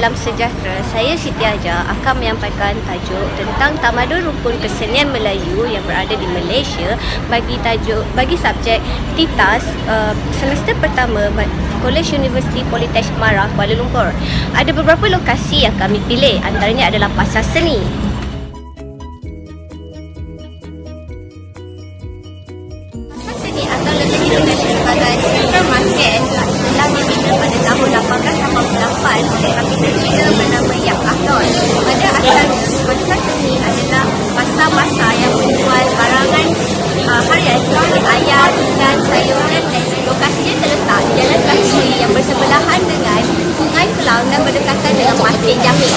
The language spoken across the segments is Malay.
Salam Sejahtera, saya Siti Aja akan menyampaikan tajuk tentang Tamadun Rukun Kesenian Melayu yang berada di Malaysia. Bagi tajuk bagi subjek TITAS uh, semester pertama College University Politeknik Mara Kuala Lumpur. Ada beberapa lokasi yang kami pilih, antaranya adalah Pasar Seni, 1888 oleh kapitan China bernama Yap Ahdon. Pada asalnya, pasar seni adalah pasar-pasar yang menjual barangan uh, harian seperti ayam, ikan, sayuran dan lokasinya terletak di jalan kaki yang bersebelahan dengan Sungai Kelang dan berdekatan dengan Masjid Jami.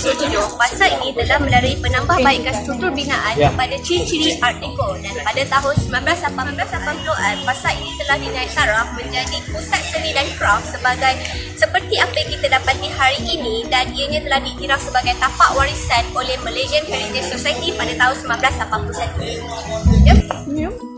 Pada 1937, pasar ini telah melalui penambahbaikan struktur binaan kepada ciri-ciri Art Deco dan pada tahun 1980-an, pasar ini telah dinaik taraf menjadi pusat seni dan craft sebagai seperti apa yang kita dapati hari ini dan ianya telah dikira sebagai tapak warisan oleh Malaysian Heritage Society pada tahun 1981. Yep.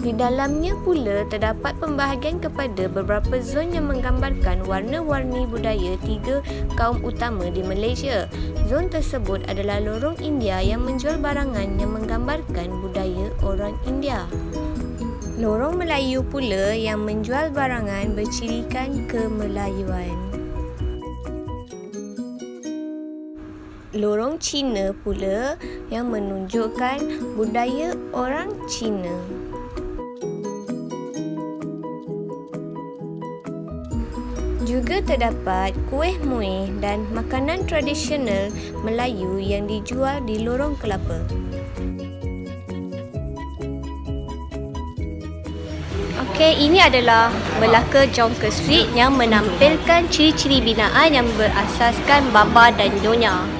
Di dalamnya pula terdapat pembahagian kepada beberapa zon yang menggambarkan warna-warni budaya tiga kaum utama di Malaysia. Zon tersebut adalah lorong India yang menjual barangan yang menggambarkan budaya orang India. Lorong Melayu pula yang menjual barangan bercirikan kemelayuan. Lorong Cina pula yang menunjukkan budaya orang Cina. Juga terdapat kuih muih dan makanan tradisional Melayu yang dijual di lorong kelapa. Okey, ini adalah Melaka Jonker Street yang menampilkan ciri-ciri binaan yang berasaskan baba dan nyonya.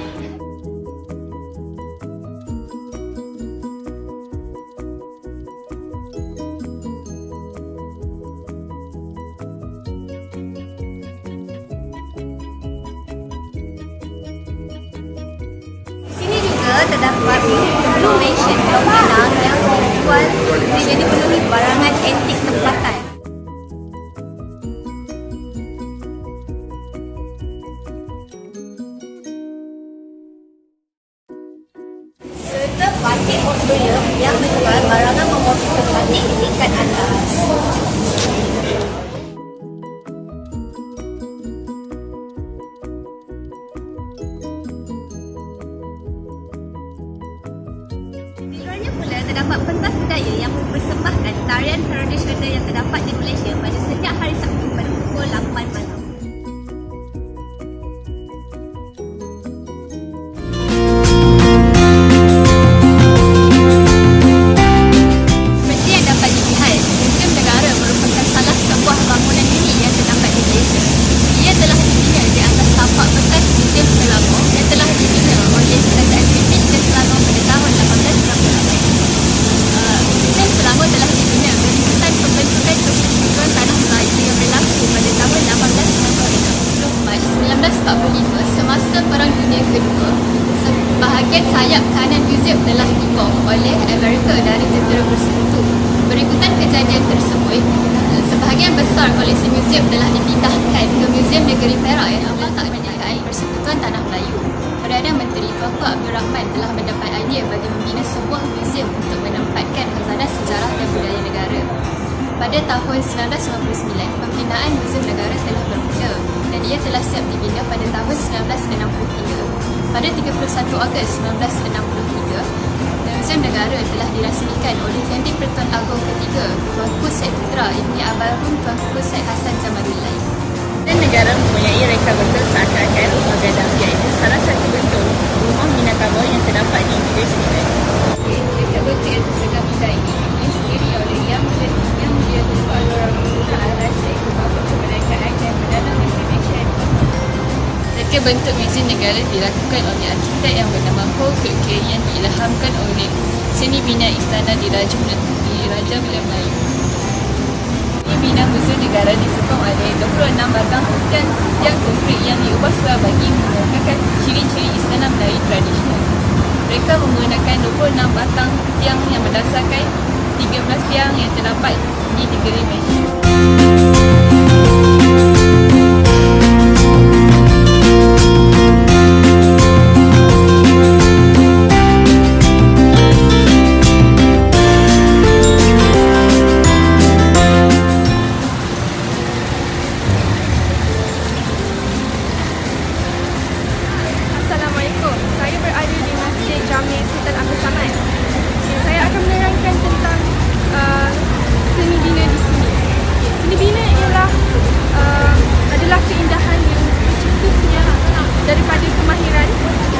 Juga terdapat Blue Mansion Pinang yang dijual dia jadi penuhi barangan antik tempatan. Serta batik auditorium yang menjual barangan bermotif batik tingkat atas. Terdapat pentas budaya yang mempersembahkan tarian tradisional yang terdapat di Malaysia pada setiap hari Sabtu pada pukul 8 malam. Dunia Kedua, sebahagian sayap kanan museum telah dibom oleh Amerika dari tentera bersekutu. Berikutan kejadian tersebut, sebahagian besar koleksi museum telah dipindahkan ke Museum Negeri Perak yang Allah tak menyertai Persekutuan Tanah Melayu. Perdana Menteri Tunku Abdul Rahman telah mendapat idea bagi membina sebuah museum untuk menempatkan khazanah sejarah dan budaya negara. Pada tahun 1999, pembinaan Museum Negara telah bermula dan ia telah siap dibina pada tahun 1963. Pada 31 Ogos 1963, Museum Negara telah dirasmikan oleh Yang di-Pertuan Agong ketiga, Tuanku Syed Putra Ibni Almarhum Tuanku Syed Hassan Jamalullahi. Dan negara mempunyai reka bentuk seakan-akan bentuk muzium negara dilakukan oleh arkitek yang bernama Ho Kek Kee yang diilhamkan oleh seni bina istana di Raja di Raja Melayu. Ini bina muzium negara disokong oleh 26 batang tiang, tiang konkrit yang diubah suara bagi menggunakan ciri-ciri istana Melayu tradisional. Mereka menggunakan 26 batang tiang yang berdasarkan 13 tiang yang terdapat di negeri Malaysia. Masjid Jami Sultan Abdul Samad. Okay, saya akan menerangkan tentang uh, seni bina di sini. Okay, seni bina ialah uh, adalah keindahan yang tercetusnya daripada kemahiran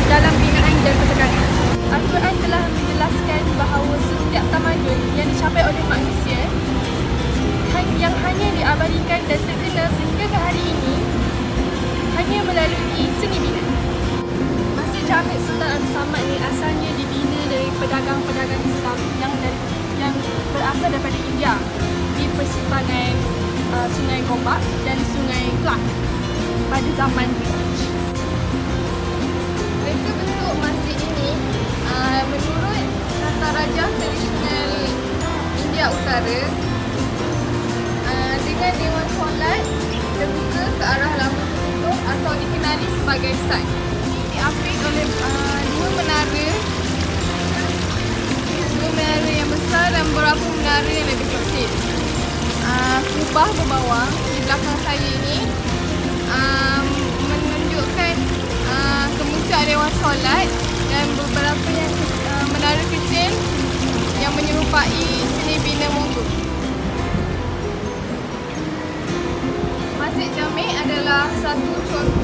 dalam binaan dan pertekanan. Al-Quran telah menjelaskan bahawa setiap tamadun yang dicapai oleh manusia yang hanya diabadikan dan terkenal sehingga ke hari ini hanya melalui seni bina. Jami Sultan Abdul Samad ni asalnya dibina dari pedagang-pedagang Islam yang dari yang berasal daripada India di persimpangan uh, Sungai Gombak dan Sungai Clark pada zaman British. Reka bentuk masjid ini uh, menurut tata raja tradisional India Utara uh, dengan dewan solat terbuka ke arah lama atau dikenali sebagai site. Diapit oleh uh, dua menara dua menara yang besar dan beberapa menara yang lebih kecil. Uh, kubah berbawah di belakang saya ini um, menunjukkan uh, kemuncak Dewan Solat dan beberapa yang uh, menara kecil yang menyerupai seni bina Mongol. Masjid Jami adalah satu contoh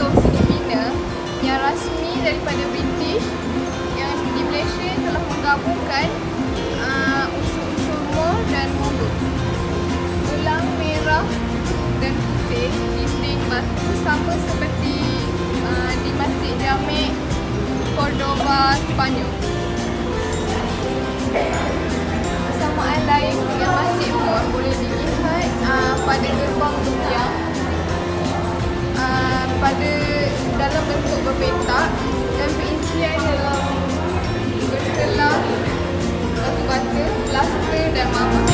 menggabungkan uh, unsur-unsur Moor dan Mongol. Gelang merah dan putih dinding batu sama seperti uh, di Masjid Jami Cordoba, Sepanyol. Persamaan lain dengan Masjid Moor boleh dilihat uh, pada gerbang Duyang uh, pada dalam bentuk berpetak bata, plaster dan marmer.